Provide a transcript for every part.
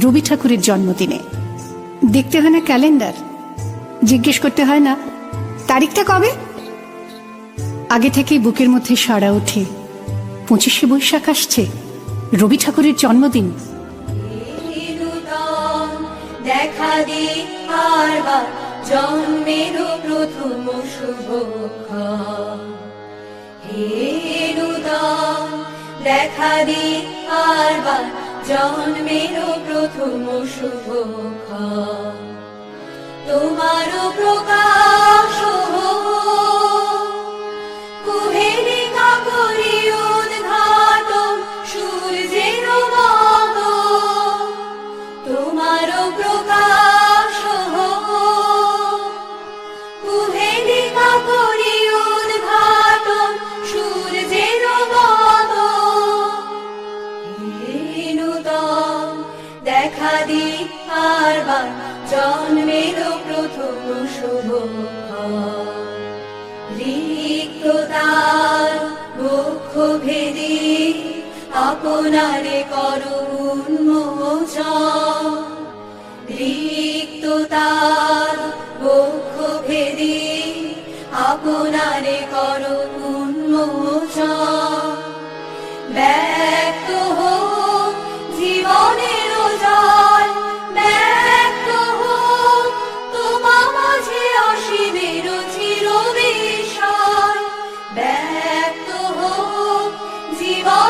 রবি ঠাকুরের জন্মদিনে। দেখতে হয় না ক্যালেন্ডার? জিজ্ঞেস করতে হয় না, তারিখটা কবে? আগে থেকেই বুকের মধ্যে সাড়া ওঠে। পঁচিশে বৈশাখ আসছে, রবি ঠাকুরের জন্মদিন। দেখা দে জন্মের প্রথম দেখা দে জন্মের প্রথম শুভক্ষণ তোমারও প্রকাশ দেখা দি আরবার জন্মের প্রথম শুভ রিক্ততার মুখ ভেদি আপনারে করুণ মোচন। রিক্ততার মুখ ভেদি আপনারে করুণ মোচন। Shiva.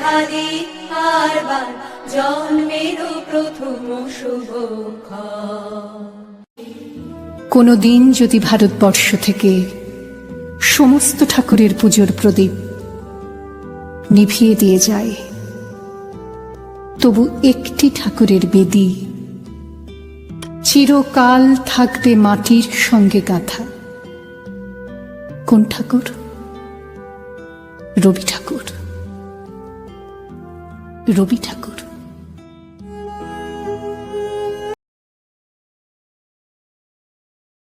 দি আরবার জন্মের প্রথম শুভক্ষণ কোনো দিন যদি ভারতবর্ষ থেকে সমস্ত ঠাকুরের পুজোর প্রদীপ নিভিয়ে দিয়ে যায়, তবু একটি ঠাকুরের বেদি চিরকাল থাকবে মাটির সঙ্গে গাথা। কোন ঠাকুর? রবি ঠাকুর। রবি ঠাকুর।